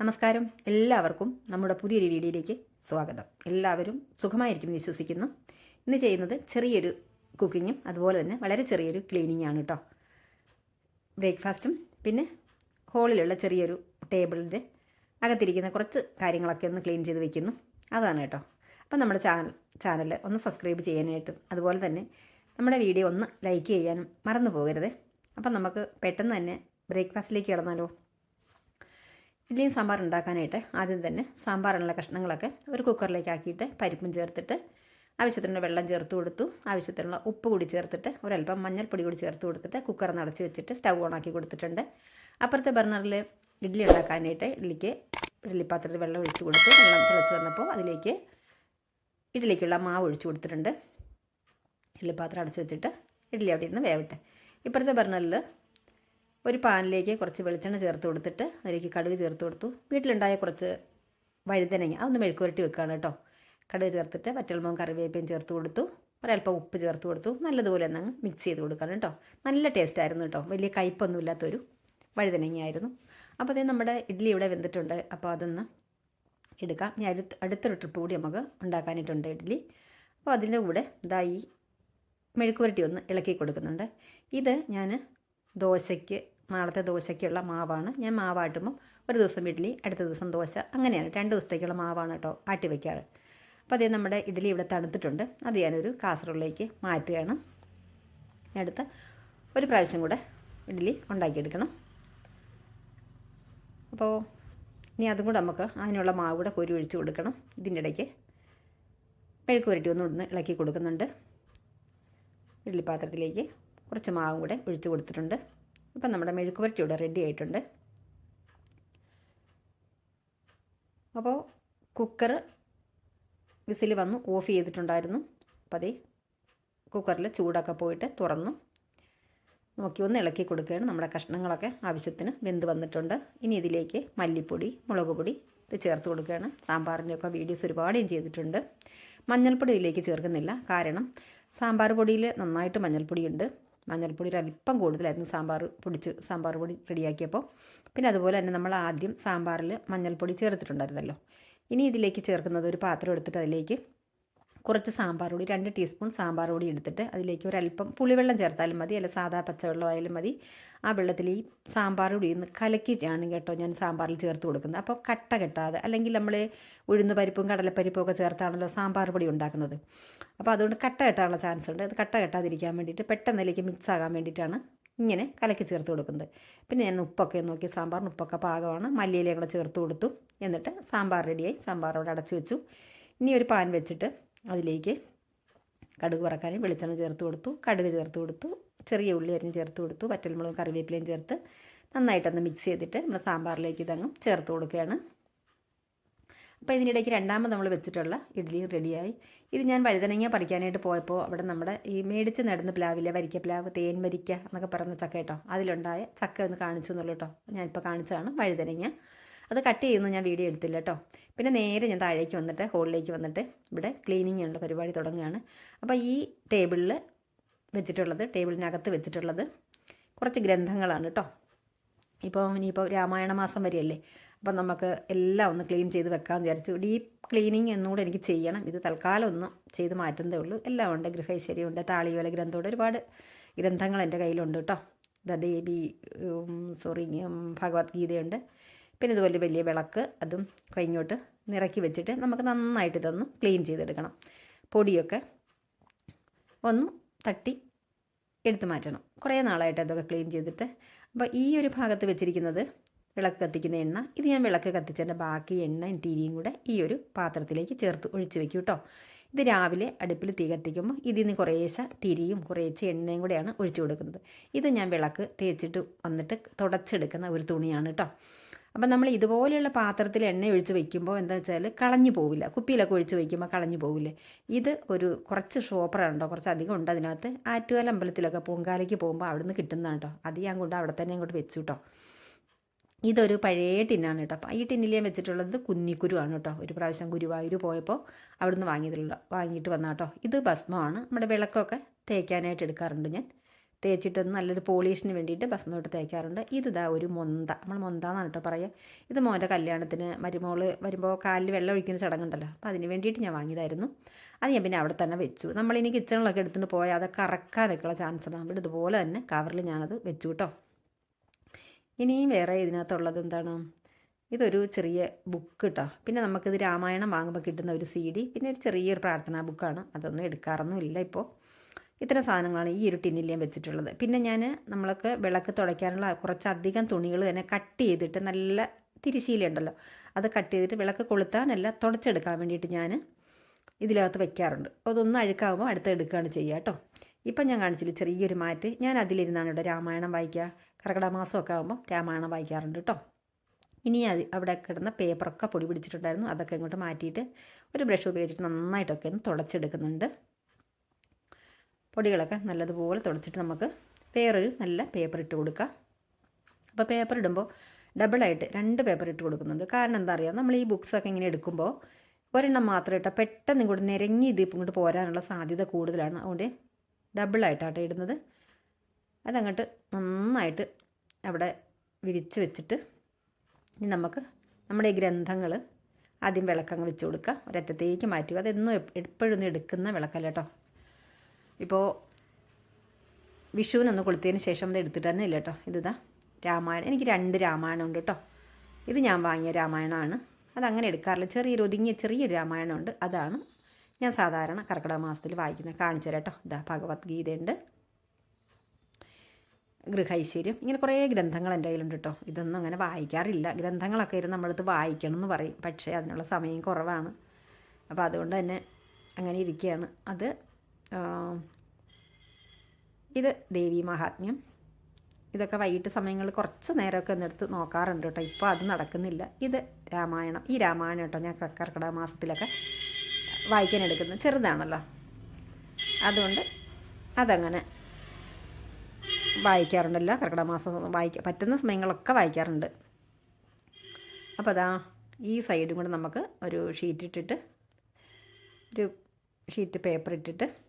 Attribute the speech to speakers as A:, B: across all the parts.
A: നമസ്കാരം. എല്ലാവർക്കും നമ്മുടെ പുതിയൊരു വീഡിയോയിലേക്ക് സ്വാഗതം. എല്ലാവരും സുഖമായിരിക്കും വിശ്വസിക്കുന്നു. ഇന്ന് ചെയ്യുന്നത് ചെറിയൊരു കുക്കിങ്ങും അതുപോലെ തന്നെ വളരെ ചെറിയൊരു ക്ലീനിങ് ആണ് കേട്ടോ ബ്രേക്ക്ഫാസ്റ്റും പിന്നെ ഹോളിലുള്ള ചെറിയൊരു ടേബിളിന്റെ അകത്തിരിക്കുന്ന കുറച്ച് കാര്യങ്ങളൊക്കെ ഒന്ന് ക്ലീൻ ചെയ്ത് വെക്കുന്നു. അതാണ് കേട്ടോ. അപ്പം നമ്മുടെ ചാനൽ ചാനൽ ഒന്ന് സബ്സ്ക്രൈബ് ചെയ്യാനായിട്ടും അതുപോലെ തന്നെ നമ്മുടെ വീഡിയോ ഒന്ന് ലൈക്ക് ചെയ്യാനും മറന്നു പോകരുത്. അപ്പം നമുക്ക് പെട്ടെന്ന് തന്നെ ബ്രേക്ക്ഫാസ്റ്റിലേക്ക് കിടന്നാലോ? ഇഡ്ഡലിയും സാമ്പാർ ഉണ്ടാക്കാനായിട്ട് ആദ്യം തന്നെ സാമ്പാറിനുള്ള കഷ്ണങ്ങളൊക്കെ ഒരു കുക്കറിലേക്ക് ആക്കിയിട്ട് പരിപ്പും ചേർത്തിട്ട് ആവശ്യത്തിനുള്ള വെള്ളം ചേർത്ത് കൊടുത്തു. ആവശ്യത്തിനുള്ള ഉപ്പ് കൂടി ചേർത്തിട്ട് ഒരല്പം മഞ്ഞൾപ്പൊടി കൂടി ചേർത്ത് കൊടുത്തിട്ട് കുക്കർ നടച്ച് വെച്ചിട്ട് സ്റ്റൗ ഓൺ ആക്കി കൊടുത്തിട്ടുണ്ട്. അപ്പുറത്തെ ബർണറിൽ ഇഡ്ഡലി ഉണ്ടാക്കാനായിട്ട് ഇഡ്ഡലിക്ക് ഇഡ്ഡലി പാത്രത്തിൽ വെള്ളം ഒഴിച്ച് കൊടുത്തു. വെള്ളം തിളച്ച് വന്നപ്പോൾ അതിലേക്ക് ഇഡ്ഡലിക്കുള്ള മാവ് ഒഴിച്ച് കൊടുത്തിട്ടുണ്ട്. ഇഡ്ഡലി പാത്രം അടച്ച് വെച്ചിട്ട് ഇഡ്ഡലി അവിടെ ഇരുന്ന് വേവട്ടെ. ഇപ്പുറത്തെ ബർണറിൽ ഒരു പാനിലേക്ക് കുറച്ച് വെളിച്ചെണ്ണ ചേർത്ത് കൊടുത്തിട്ട് അതിലേക്ക് കടുക് ചേർത്ത് കൊടുത്തു. വീട്ടിലുണ്ടായ കുറച്ച് വഴുതനങ്ങ അതൊന്ന് മെഴുക്കുരട്ടി വെക്കുകയാണ് കേട്ടോ. കടുക് ചേർത്തിട്ട് വറ്റൽമുളകും കറിവേപ്പയും ചേർത്ത് കൊടുത്തു. ഒരല്പം ഉപ്പ് ചേർത്ത് കൊടുത്തു. നല്ലതുപോലെ ഒന്ന് മിക്സ് ചെയ്ത് കൊടുക്കണം കേട്ടോ. നല്ല ടേസ്റ്റ് ആയിരുന്നു കേട്ടോ. വലിയ കയ്പൊന്നും ഇല്ലാത്തൊരു വഴുതനങ്ങയായിരുന്നു. അപ്പോൾ അതേ നമ്മുടെ ഇഡ്ഡലി ഇവിടെ വെന്തിട്ടുണ്ട്. അപ്പോൾ അതൊന്ന് എടുക്കാം. ഞാൻ അടുത്ത് അടുത്തൊരു ട്രിപ്പ് കൂടി നമുക്ക് ഉണ്ടാക്കാനായിട്ടുണ്ട് ഇഡ്ഡലി അപ്പോൾ അതിന്റെ കൂടെ ഇതാ ഈ മെഴുക്കുവരട്ടി ഒന്ന് ഇളക്കി കൊടുക്കുന്നുണ്ട്. ഇത് ഞാൻ ദോശയ്ക്ക് നാളത്തെ ദോശയ്ക്കുള്ള മാവാണ്. ഞാൻ മാവാട്ടുമ്പം ഒരു ദിവസം ഇഡ്ഡലി അടുത്ത ദിവസം ദോശ. അങ്ങനെയാണ്. രണ്ട് ദിവസത്തേക്കുള്ള മാവാണ് കേട്ടോ ആട്ടി വയ്ക്കാറ് അപ്പോൾ അതേ നമ്മുടെ ഇഡ്ഡലി ഇവിടെ തണുത്തിട്ടുണ്ട്. അത് ഞാനൊരു കാസറോളിലേക്ക് മാറ്റുകയാണ്. അടുത്ത ഒരു പ്രാവശ്യം കൂടെ ഇഡ്ഡലി ഉണ്ടാക്കിയെടുക്കണം. അപ്പോൾ ഇനി അതും കൂടെ നമുക്ക് അതിനുള്ള മാവ് കൂടെ കോരി ഒഴിച്ച് കൊടുക്കണം. ഇതിന്റെ ഇടയ്ക്ക് മെഴുക്ക് പുരട്ടി ഒന്ന് ഇടുന്ന് ഇളക്കി കൊടുക്കുന്നുണ്ട്. ഇഡ്ഡലി പാത്രത്തിലേക്ക് കുറച്ച് മാവും കൂടെ ഒഴിച്ച് കൊടുത്തിട്ടുണ്ട്. ഇപ്പം നമ്മുടെ മെഴുക്ക് പുരട്ടി ഇവിടെ റെഡി ആയിട്ടുണ്ട്. അപ്പോൾ കുക്കർ വിസിൽ വന്നു ഓഫ് ചെയ്തിട്ടുണ്ടായിരുന്നു. അപ്പോൾ അതേ കുക്കറിൽ ചൂടൊക്കെ പോയിട്ട് തുറന്നു. നോക്കി ഒന്ന് ഇളക്കി കൊടുക്കുകയാണ്. നമ്മുടെ കഷ്ണങ്ങളൊക്കെ ആവശ്യത്തിന് വെന്ത് വന്നിട്ടുണ്ട്. ഇനി ഇതിലേക്ക് മല്ലിപ്പൊടി മുളക് പൊടി ഇത് ചേർത്ത് കൊടുക്കുകയാണ്. സാമ്പാറിന്റെയൊക്കെ വീഡിയോസ് ഒരുപാട് ഞാൻ ചെയ്തിട്ടുണ്ട്. മഞ്ഞൾപ്പൊടി ഇതിലേക്ക് ചേർക്കുന്നില്ല. കാരണം സാമ്പാർ പൊടിയിൽ നന്നായിട്ട് മഞ്ഞൾപ്പൊടി ഉണ്ട് മഞ്ഞൾപ്പൊടി ഒരു അല്പം കൂടുതലായിരുന്നു സാമ്പാർ പൊടിച്ച് സാമ്പാർ പൊടി റെഡിയാക്കിയപ്പോൾ. പിന്നെ അതുപോലെ തന്നെ നമ്മൾ ആദ്യം സാമ്പാറിൽ മഞ്ഞൾപ്പൊടി ചേർത്തിട്ടുണ്ടായിരുന്നല്ലോ. ഇനി ഇതിലേക്ക് ചേർക്കുന്നത് ഒരു പാത്രം എടുത്തിട്ട് അതിലേക്ക് കുറച്ച് സാമ്പാർ പൊടി രണ്ട് ടീസ്പൂൺ സാമ്പാർ പൊടി എടുത്തിട്ട് അതിലേക്ക് ഒരല്പം പുളിവെള്ളം ചേർത്താലും മതി. അല്ല സാധാ പച്ചവെള്ളം ആയാലും മതി. ആ വെള്ളത്തിൽ ഈ സാമ്പാർ പൊടി ഒന്ന് കലക്കിയാണ് കേട്ടോ ഞാൻ സാമ്പാറിൽ ചേർത്ത് കൊടുക്കുന്നത്. അപ്പോൾ കട്ട കെട്ടാതെ അല്ലെങ്കിൽ നമ്മൾ ഉഴുന്ന് പരിപ്പും കടലപ്പരിപ്പും ഒക്കെ ചേർത്താണല്ലോ സാമ്പാർ പൊടി ഉണ്ടാക്കുന്നത്. അപ്പോൾ അതുകൊണ്ട് കട്ട കെട്ടാനുള്ള ചാൻസ് ഉണ്ട്. അത് കട്ട കെട്ടാതിരിക്കാൻ വേണ്ടിയിട്ട് പെട്ടെന്ന് അതിലേക്ക് മിക്സ് ആകാൻ വേണ്ടിയിട്ടാണ് ഇങ്ങനെ കലക്കി ചേർത്ത് കൊടുക്കുന്നത്. പിന്നെ ഞാൻ ഉപ്പൊക്കെ നോക്കി. സാമ്പാറിന് ഉപ്പൊക്കെ പാകമാണ്. മല്ലിയിലയും കൂടെ ചേർത്ത് കൊടുത്തു. എന്നിട്ട് സാമ്പാർ റെഡിയായി സാമ്പാർ അവിടെ അടച്ചു വെച്ചു. ഇനി ഒരു പാൻ വെച്ചിട്ട് അതിലേക്ക് കടുക് വറക്കാനും വെളിച്ചെണ്ണ ചേർത്ത് കൊടുത്തു കടുക് ചേർത്ത് കൊടുത്തു ചെറിയ ഉള്ളി അരിഞ്ഞ് ചേർത്ത് കൊടുത്തു വറ്റൽമുളകും കറിവേപ്പിലയും ചേർത്ത് നന്നായിട്ടൊന്ന് മിക്സ് ചെയ്തിട്ട് നമ്മൾ സാമ്പാറിലേക്ക് ഇതങ്ങ് ചേർത്ത് കൊടുക്കുകയാണ്. അപ്പോൾ ഇതിനിടയ്ക്ക് രണ്ടാമത് നമ്മൾ വെച്ചിട്ടുള്ള ഇഡ്ഡലി റെഡിയായി ഇത് ഞാൻ വഴുതനങ്ങ പറിക്കാനായിട്ട് പോയപ്പോൾ അവിടെ നമ്മുടെ ഈ മേടിച്ച് നടന്ന പ്ലാവില്ല വരിക്ക പ്ലാവ് തേൻ വരിക്ക എന്നൊക്കെ പറയുന്ന ചക്ക കേട്ടോ അതിലുണ്ടായ ചക്ക ഒന്ന് കാണിച്ചു എന്നുള്ളൂ കേട്ടോ. ഞാനിപ്പോൾ കാണിച്ചതാണ് വഴുതനങ്ങ. അത് കട്ട് ചെയ്യുന്നു ഞാൻ വീഡിയോ എടുത്തില്ല കേട്ടോ പിന്നെ നേരെ ഞാൻ താഴേക്ക് വന്നിട്ട് ഹോളിലേക്ക് വന്നിട്ട് ഇവിടെ ക്ലീനിങ് ഉണ്ട് പരിപാടി തുടങ്ങുകയാണ്. അപ്പോൾ ഈ ടേബിളിൽ വെച്ചിട്ടുള്ളത് ടേബിളിനകത്ത് വെച്ചിട്ടുള്ളത് കുറച്ച് ഗ്രന്ഥങ്ങളാണ് കേട്ടോ ഇപ്പോൾ ഇനിയിപ്പോൾ രാമായണ മാസം വരെയല്ലേ അപ്പം നമുക്ക് എല്ലാം ഒന്ന് ക്ലീൻ ചെയ്ത് വെക്കാമെന്ന് വിചാരിച്ചു. ഡീപ്പ് ക്ലീനിങ് എന്നുകൂടെ എനിക്ക് ചെയ്യണം. ഇത് തൽക്കാലം ഒന്ന് ചെയ്ത് മാറ്റുന്നതേ ഉള്ളൂ. എല്ലാം ഉണ്ട് ഗൃഹൈശ്വര്യമുണ്ട് താളിയോല ഗ്രന്ഥമുണ്ട് ഒരുപാട് ഗ്രന്ഥങ്ങൾ എന്റെ കയ്യിലുണ്ട് കേട്ടോ ദേവി സോറി ഭഗവത്ഗീതയുണ്ട്. പിന്നെ ഇതുപോലെ വലിയ വിളക്ക് അതും കഴിഞ്ഞോട്ട് നിറക്കി വെച്ചിട്ട് നമുക്ക് നന്നായിട്ട് ഇതൊന്ന് ക്ലീൻ ചെയ്തെടുക്കണം. പൊടിയൊക്കെ ഒന്ന് തട്ടി എടുത്തു മാറ്റണം. കുറേ നാളായിട്ട് അതൊക്കെ ക്ലീൻ ചെയ്തിട്ട്. അപ്പോൾ ഈ ഒരു ഭാഗത്ത് വെച്ചിരിക്കുന്നത് വിളക്ക് കത്തിക്കുന്ന എണ്ണ. ഇത് ഞാൻ വിളക്ക് കത്തിച്ചതിന്റെ ബാക്കി എണ്ണയും തിരിയും കൂടെ ഈ ഒരു പാത്രത്തിലേക്ക് ചേർത്ത് ഒഴിച്ച് വെക്കും കേട്ടോ. ഇത് രാവിലെ അടുപ്പിൽ തീ കത്തിക്കുമ്പോൾ ഇതിൽ നിന്ന് കുറേശ്ശെ തിരിയും കുറേശ്ശെ എണ്ണയും കൂടെയാണ് ഒഴിച്ചു കൊടുക്കുന്നത്. ഇത് ഞാൻ വിളക്ക് തേച്ചിട്ട് വന്നിട്ട് തുടച്ചെടുക്കുന്ന ഒരു തുണിയാണ് കേട്ടോ. അപ്പം നമ്മൾ ഇതുപോലെയുള്ള പാത്രത്തിൽ എണ്ണ ഒഴിച്ച് വെക്കുമ്പോൾ എന്താ വെച്ചാൽ കളഞ്ഞു പോവില്ല. കുപ്പിയിലൊക്കെ ഒഴിച്ച് വെക്കുമ്പോൾ കളഞ്ഞു പോവില്ലേ. ഇത് ഒരു കുറച്ച് ഷോപ്പറുണ്ടോ കുറച്ച് അധികം ഉണ്ട് അതിനകത്ത്. ആറ്റുകാല അമ്പലത്തിലൊക്കെ പൊങ്കാലയ്ക്ക് പോകുമ്പോൾ അവിടെ നിന്ന് കിട്ടുന്നതാണ് കേട്ടോ. അത് ഞാൻ കൊണ്ട് അവിടെ തന്നെ അങ്ങോട്ട് വെച്ചു കേട്ടോ. ഇതൊരു പഴയ ടിന്നാണ് കേട്ടോ. അപ്പോൾ ഈ ടിന്നിൽ ഞാൻ വെച്ചിട്ടുള്ളത് കുന്നിക്കുരുവാണ് കേട്ടോ. ഒരു പ്രാവശ്യം ഗുരുവായൂർ പോയപ്പോൾ അവിടുന്ന് വാങ്ങിയതിലുള്ള വാങ്ങിയിട്ട് വന്ന കേട്ടോ. ഇത് ഭസ്മമാണ്. നമ്മുടെ വിളക്കൊക്കെ തേക്കാനായിട്ട് എടുക്കാറുണ്ട് ഞാൻ. തേച്ചിട്ടൊന്ന് നല്ലൊരു പോളിഷിന് വേണ്ടിയിട്ട് ബസ്മോട്ട് തേക്കാറുണ്ട്. ഇത് ഇതാ ഒരു മൊന്ത. നമ്മൾ മൊന്ത എന്നാണ് കേട്ടോ പറയുക ഇത് മോന്റെ കല്യാണത്തിന് മരുമോൾ വരുമ്പോൾ കാലിൽ വെള്ളം ഒഴിക്കുന്ന ചടങ്ങുണ്ടല്ലോ. അപ്പോൾ അതിന് വേണ്ടിയിട്ട് ഞാൻ വാങ്ങിയതായിരുന്നു. അത് ഞാൻ പിന്നെ അവിടെ തന്നെ വെച്ചു. നമ്മളിനി കിച്ചണിലൊക്കെ എടുത്തുകൊണ്ട് പോയാൽ അതൊക്കെ കറക്കാനൊക്കെയുള്ള ചാൻസ് ഉണ്ടാകും അപ്പോൾ ഇതുപോലെ തന്നെ കവറിൽ ഞാനത് വെച്ചു കേട്ടോ ഇനിയും വേറെ ഇതിനകത്തുള്ളത് എന്താണ്? ഇതൊരു ചെറിയ ബുക്ക് കേട്ടോ പിന്നെ നമുക്കിത് രാമായണം വാങ്ങുമ്പോൾ കിട്ടുന്ന ഒരു സി ഡി പിന്നെ ഒരു ചെറിയൊരു പ്രാർത്ഥനാ ബുക്കാണ് അതൊന്നും എടുക്കാറൊന്നും ഇല്ല ഇപ്പോൾ ഇത്തരം സാധനങ്ങളാണ് ഈ ഒരു ടിന്നിൽ ഞാൻ വെച്ചിട്ടുള്ളത്. പിന്നെ ഞാൻ നമ്മൾക്ക് വിളക്ക് തുടയ്ക്കാനുള്ള കുറച്ചധികം തുണികൾ തന്നെ കട്ട് ചെയ്തിട്ട് നല്ല തിരിശീലുണ്ടല്ലോ അത് കട്ട് ചെയ്തിട്ട് വിളക്ക് കൊളുത്താനല്ല തുടച്ചെടുക്കാൻ വേണ്ടിയിട്ട് ഞാൻ ഇതിനകത്ത് വെക്കാറുണ്ട്. അതൊന്ന് അഴുക്കാകുമ്പോൾ അടുത്ത് എടുക്കുകയാണ് ചെയ്യുക കേട്ടോ. ഇപ്പം ഞാൻ കാണിച്ചില്ല ചെറിയൊരു മാറ്റ്. ഞാൻ അതിലിരുന്നാണ് ഇവിടെ രാമായണം വായിക്കുക. കർക്കിടമാസമൊക്കെ ആകുമ്പോൾ രാമായണം വായിക്കാറുണ്ട് കേട്ടോ. ഇനി അത് അവിടെ കിടന്ന പേപ്പറൊക്കെ പൊടി പിടിച്ചിട്ടുണ്ടായിരുന്നു. അതൊക്കെ ഇങ്ങോട്ട് മാറ്റിയിട്ട് ഒരു ബ്രഷ് ഉപയോഗിച്ചിട്ട് നന്നായിട്ടൊക്കെ ഒന്ന് തുടച്ചെടുക്കുന്നുണ്ട്. പൊടികളൊക്കെ നല്ലതുപോലെ തുടച്ചിട്ട് നമുക്ക് വേറൊരു നല്ല പേപ്പർ ഇട്ട് കൊടുക്കാം. അപ്പോൾ പേപ്പർ ഇടുമ്പോൾ ഡബിളായിട്ട് രണ്ട് പേപ്പർ ഇട്ട് കൊടുക്കുന്നുണ്ട്. കാരണം എന്താ അറിയാം? നമ്മൾ ഈ ബുക്സൊക്കെ ഇങ്ങനെ എടുക്കുമ്പോൾ ഒരെണ്ണം മാത്രം ഇട്ടാൽ പെട്ടെന്ന് ഇങ്ങോട്ട് നിരങ്ങി ഇത് ഇങ്ങോട്ട് പോരാനുള്ള സാധ്യത കൂടുതലാണ്. അതുകൊണ്ട് ഡബിളായിട്ടാട്ടോ ഇടുന്നത്. അതങ്ങോട്ട് നന്നായിട്ട് അവിടെ വിരിച്ച് വെച്ചിട്ട് ഇനി നമുക്ക് നമ്മുടെ ഈ ഗ്രന്ഥങ്ങൾ ആദ്യം വിളക്കങ്ങ് വെച്ച് കൊടുക്കുക. ഒരറ്റത്തേക്ക് മാറ്റുക. അതെന്നും എപ്പോഴൊന്നും എടുക്കുന്ന വിളക്കല്ല കേട്ടോ. ഇപ്പോൾ വിഷുവിനൊന്ന് കൊളുത്തിയതിന് ശേഷം അത് എടുത്തിട്ട് തന്നെ ഇല്ല കേട്ടോ. ഇതിതാ രാമായണം. എനിക്ക് രണ്ട് രാമായണം ഉണ്ട് കേട്ടോ. ഇത് ഞാൻ വാങ്ങിയ രാമായണമാണ്. അതങ്ങനെ എടുക്കാറില്ല. ചെറിയൊരു ഒതുങ്ങിയ ചെറിയൊരു രാമായണമുണ്ട് അതാണ് ഞാൻ സാധാരണ കർക്കിടക മാസത്തിൽ വായിക്കുന്നത് കാണിച്ചു തരാം കേട്ടോ. ഇതാ ഭഗവത്ഗീതയുണ്ട്. ഗൃഹൈശ്വര്യം. ഇങ്ങനെ കുറേ ഗ്രന്ഥങ്ങൾ എന്റെ കയ്യിലുണ്ട് കേട്ടോ. ഇതൊന്നും അങ്ങനെ വായിക്കാറില്ല. ഗ്രന്ഥങ്ങളൊക്കെ ഇരുന്ന് നമ്മളടുത്ത് വായിക്കണം എന്ന് പറയും. പക്ഷേ അതിനുള്ള സമയം കുറവാണ്. അപ്പോൾ അതുകൊണ്ട് തന്നെ അങ്ങനെ ഇരിക്കുകയാണ്. അത് ഇത് ദേവി മഹാത്മ്യം. ഇതൊക്കെ വൈകിട്ട് സമയങ്ങളിൽ കുറച്ച് നേരമൊക്കെ ഒന്നെടുത്ത് നോക്കാറുണ്ട് കേട്ടോ. ഇപ്പോൾ അത് നടക്കുന്നില്ല. ഇത് രാമായണം. ഈ രാമായണം കേട്ടോ ഞാൻ കർക്കിടക മാസത്തിലൊക്കെ വായിക്കാൻ എടുക്കുന്നത്. ചെറുതാണല്ലോ. അതുകൊണ്ട് അതങ്ങനെ വായിക്കാറുണ്ടല്ലോ കർക്കിടക മാസം വായിക്ക പറ്റുന്ന സമയങ്ങളൊക്കെ വായിക്കാറുണ്ട്. അപ്പോൾ അതാ ഈ സൈഡും കൂടെ നമുക്ക് ഒരു ഷീറ്റ് ഇട്ടിട്ട് ഒരു ഷീറ്റ് പേപ്പർ ഇട്ടിട്ട്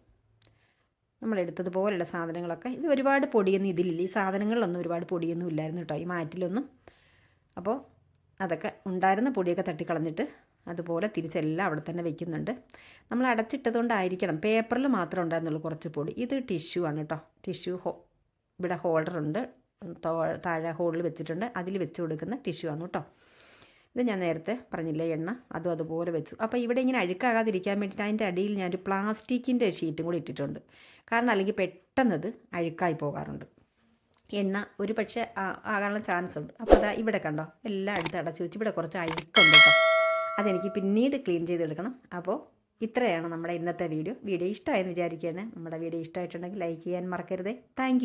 A: നമ്മൾ എടുത്തതുപോലെയുള്ള സാധനങ്ങളൊക്കെ. ഇത് ഒരുപാട് പൊടിയൊന്നും ഇതിലില്ല. ഈ സാധനങ്ങളിലൊന്നും ഒരുപാട് പൊടിയൊന്നും ഇല്ലായിരുന്നു കേട്ടോ. ഈ മാറ്റിലൊന്നും. അപ്പോൾ അതൊക്കെ ഉണ്ടായിരുന്ന പൊടിയൊക്കെ തട്ടിക്കളഞ്ഞിട്ട് അതുപോലെ തിരിച്ചെല്ലാം അവിടെ തന്നെ വെക്കുന്നുണ്ട്. നമ്മൾ അടച്ചിട്ടതുകൊണ്ടായിരിക്കണം. പേപ്പറിൽ മാത്രം ഉണ്ടായിരുന്നുള്ളൂ കുറച്ച് പൊടി. ഇത് ടിഷ്യൂ ആണ് കേട്ടോ. ടിഷ്യൂ ഹോ ഇവിടെ ഹോൾഡറുണ്ട്. താഴെ ഹോളിൽ വെച്ചിട്ടുണ്ട്. അതിൽ വെച്ച് കൊടുക്കുന്ന ടിഷ്യൂ ആണ് കേട്ടോ. ഇത് ഞാൻ നേരത്തെ പറഞ്ഞില്ലേ എണ്ണ അതും അതുപോലെ വെച്ചു. അപ്പോൾ ഇവിടെ ഇങ്ങനെ അഴുക്കാകാതിരിക്കാൻ വേണ്ടിയിട്ട് അതിന്റെ അടിയിൽ ഞാനൊരു പ്ലാസ്റ്റിക്കിന്റെ ഷീറ്റും കൂടി ഇട്ടിട്ടുണ്ട്. കാരണം അല്ലെങ്കിൽ പെട്ടെന്നത് അഴുക്കായി പോകാറുണ്ട്. എണ്ണ ഒരു പക്ഷേ ആകാനുള്ള ചാൻസ് ഉണ്ട്. അപ്പോൾ അതാ ഇവിടെ കണ്ടോ എല്ലാം അടുത്ത് അടച്ചു വെച്ച് ഇവിടെ കുറച്ച് അഴുക്കുണ്ട് കേട്ടോ. അതെനിക്ക് പിന്നീട് ക്ലീൻ ചെയ്തെടുക്കണം. അപ്പോൾ ഇത്രയാണ് നമ്മുടെ ഇന്നത്തെ വീഡിയോ വീഡിയോ ഇഷ്ടമായെന്ന് വിചാരിക്കുകയാണ്. നമ്മുടെ വീഡിയോ ഇഷ്ടമായിട്ടുണ്ടെങ്കിൽ ലൈക്ക് ചെയ്യാൻ മറക്കരുതേ. താങ്ക്